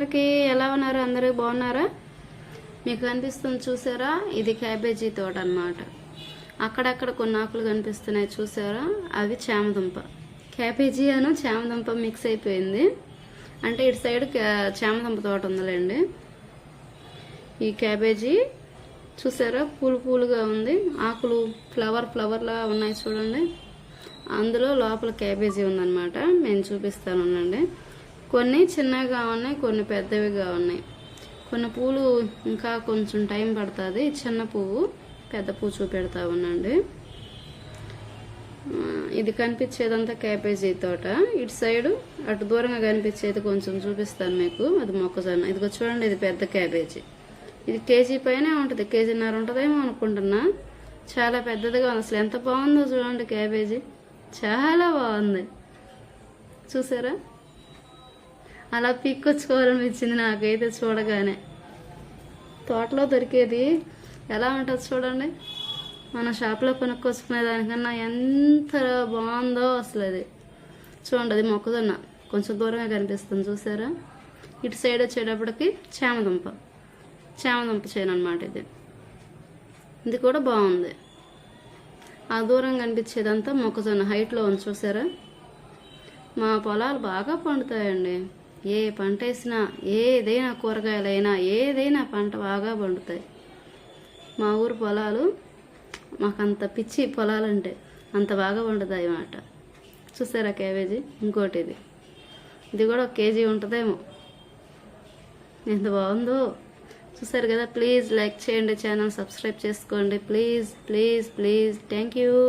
అందరికీ ఎలా ఉన్నారు? అందరూ బాగున్నారా? మీకు కనిపిస్తుంది చూసారా? ఇది క్యాబేజీ తోట అన్నమాట. అక్కడక్కడ కొన్ని ఆకులు కనిపిస్తున్నాయి చూసారా? అవి చామదుంప. క్యాబేజీ అను చామదుంప మిక్స్ అయిపోయింది. అంటే ఇటు సైడ్ క్యా- చామదుంప తోట ఉందిలేండి. ఈ క్యాబేజీ చూసారా? పూలు పూలుగా ఉంది. ఆకులు ఫ్లవర్ ఫ్లవర్లా ఉన్నాయి చూడండి. అందులో లోపల క్యాబేజీ ఉందన్నమాట. నేను చూపిస్తాను ఉండండి కొన్ని చిన్నగా ఉన్నాయి కొన్ని పెద్దవిగా ఉన్నాయి. కొన్ని పూలు ఇంకా కొంచెం టైం పడుతుంది. చిన్న పువ్వు పెద్ద పువ్వు చూపెడతా ఉండండి ఇది కనిపించేదంతా క్యాబేజీ తోట. ఇటు సైడు అటు దూరంగా కనిపించేది కొంచెం చూపిస్తాను మీకు. అది మొక్కజొన్న. ఇదిగో చూడండి ఇది పెద్ద క్యాబేజీ. ఇది కేజీ పైనే ఉంటుంది. కేజీన్నర ఉంటుందేమో అనుకుంటున్నా. చాలా పెద్దదిగా ఉంది. అసలు ఎంత బాగుందో చూడండి క్యాబేజీ. చాలా బాగుంది. చూసారా? అలా పిక్కొచ్చుకోవాలనిపించింది నాకైతే చూడగానే. తోటలో దొరికేది ఎలా ఉంటుంది చూడండి. మన షాప్లో కొనుక్కొచ్చుకునే దానికన్నా ఎంత బాగుందో అసలు అది. చూడండి అది మొక్కజొన్న. కొంచెం దూరంగా కనిపిస్తుంది చూసారా? ఇటు సైడ్ వచ్చేటప్పటికి చామదుంప. చామదుంప చేను అనమాట ఇది. ఇది కూడా బాగుంది. ఆ దూరం కనిపించేదంతా మొక్కజొన్న హైట్లో ఉంది చూసారా? మా పొలాలు బాగా పండుతాయండి. ఏ పంట వేసినా ఏదైనా కూరగాయలైనా ఏదైనా పంట బాగా పండుతాయి. మా ఊరు పొలాలు మాకంత పిచ్చి పొలాలంటే అంత బాగా పండుతాయి అన్నమాట. చూసారా క్యాబేజీ? ఇంకోటి ఇది ఇది కూడా ఒక కేజీ ఉంటుందేమో. ఎంత బాగుందో. చూసారు కదా? ప్లీజ్ లైక్ చేయండి ఛానల్ సబ్స్క్రైబ్ చేసుకోండి. Please please please. Thank you.